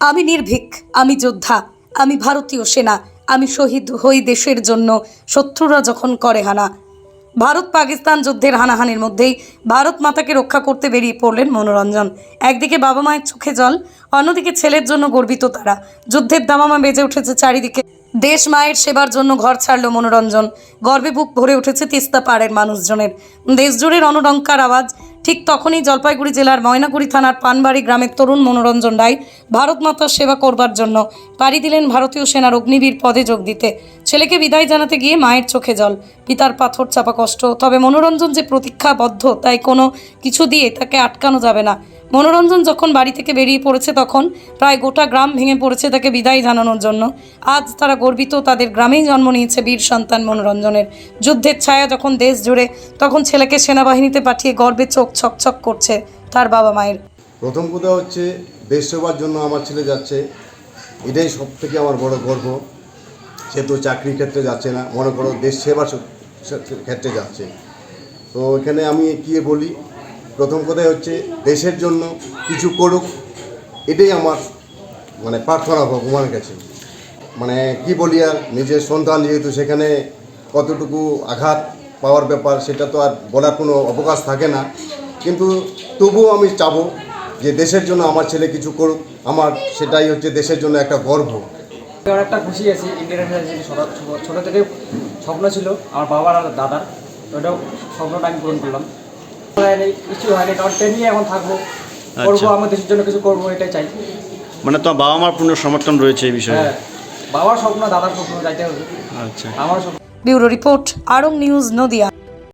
আমি নির্ভীক, আমি যোদ্ধা, আমি ভারতীয় সেনা, আমি শহীদ হই দেশের জন্য, শত্রুরা যখন করে হানা। ভারত পাকিস্তান যুদ্ধের হানাহানির মধ্যেই ভারত মাতাকে রক্ষা করতে বেরিয়ে পড়লেন মনোরঞ্জন। একদিকে বাবা মায়ের চোখে জল, অন্যদিকে ছেলের জন্য গর্বিত তারা। যুদ্ধের দামামা বেজে উঠেছে চারিদিকে। দেশ মায়ের সেবার জন্য ঘর ছাড়ল মনোরঞ্জন। গর্বে বুক ভরে উঠেছে তিস্তা পাড়ের মানুষজনের। দেশজুড়ে রণডঙ্কার আওয়াজ ঠিক তখনই জলপাইগুড়ি জেলার ময়নাগুড়ি থানার পানবাড়ি গ্রামের তরুণ মনোরঞ্জন রায় ভারত মাতার সেবা করবার জন্য পাড়ি দিলেন ভারতীয় সেনার অগ্নিবীর পদে যোগ দিতে। ছেলেকে বিদায় জানাতে গিয়ে মায়ের চোখে জল। পিতার পাথর চাপা কষ্ট। তবে মনোরঞ্জন যে প্রতীক্ষাবদ্ধ, তাই কোনো কিছু দিয়ে তাকে আটকানো যাবে না। মনোরঞ্জন যখন বাড়ি থেকে বেরিয়ে পড়েছে তখন প্রায় গোটা গ্রাম ভেঙে পড়েছে তাকে বিদায় জানানোর জন্য। আজ তারা গর্বিত তাদের গ্রামেই জন্ম নিয়েছে বীর সন্তান মনোরঞ্জনের। যুদ্ধের ছায়া যখন দেশ জুড়ে, তখন ছেলেকে সেনাবাহিনীতে পাঠিয়ে গর্বে চোখ ছকছক করছে তার বাবা মায়ের। প্রথম কথা হচ্ছে, দেশ সেবার জন্য আমার ছেলে যাচ্ছে। এটাই সব থেকে আমার বড় গর্ব। সে তো চাকরির ক্ষেত্রে যাচ্ছে না। মনে করো দেশ সেবার স- ক্ষেত্রে যাচ্ছে। তো এখানে আমি কি বলি, প্রথম কথাই হচ্ছে দেশের জন্য কিছু করুক, এটাই আমার মানে প্রার্থনা ভগবানের কাছে। মানে কি বলি আর, নিজের সন্তান যেহেতু সেখানে কতটুকু আঘাত পাওয়ার ব্যাপার সেটা তো আর বলার কোনো অবকাশ থাকে না। কিন্তু তবুও আমি চাবো যে দেশের জন্য আমার ছেলে কিছু করুক, আমার সেটাই হচ্ছে দেশের জন্য একটা গর্ব। আমি অনেকটা খুশি আছি ইন্ডিয়ান ইউনিভার্সিটি ছোটো থেকে স্বপ্ন ছিল আমার বাবার আর দাদার। তো ওটাও স্বপ্নটা আমি পূরণ করলাম। হয়নি কিছু হয়নি কারণ ট্রেনিংয়ে এখন থাকব। করব আচ্ছা। আমার দেশের জন্য কিছু করব এটাই চাই। মানে তোমার বাবা মার পূর্ণ সমর্থন রয়েছে এই বিষয়ে? হ্যাঁ বাবার স্বপ্ন দাদার স্বপ্ন যাইতে হবে। আচ্ছা। আমার স্বপ্ন ব্যুরো রিপোর্ট আরং নিউজ নদিয়া।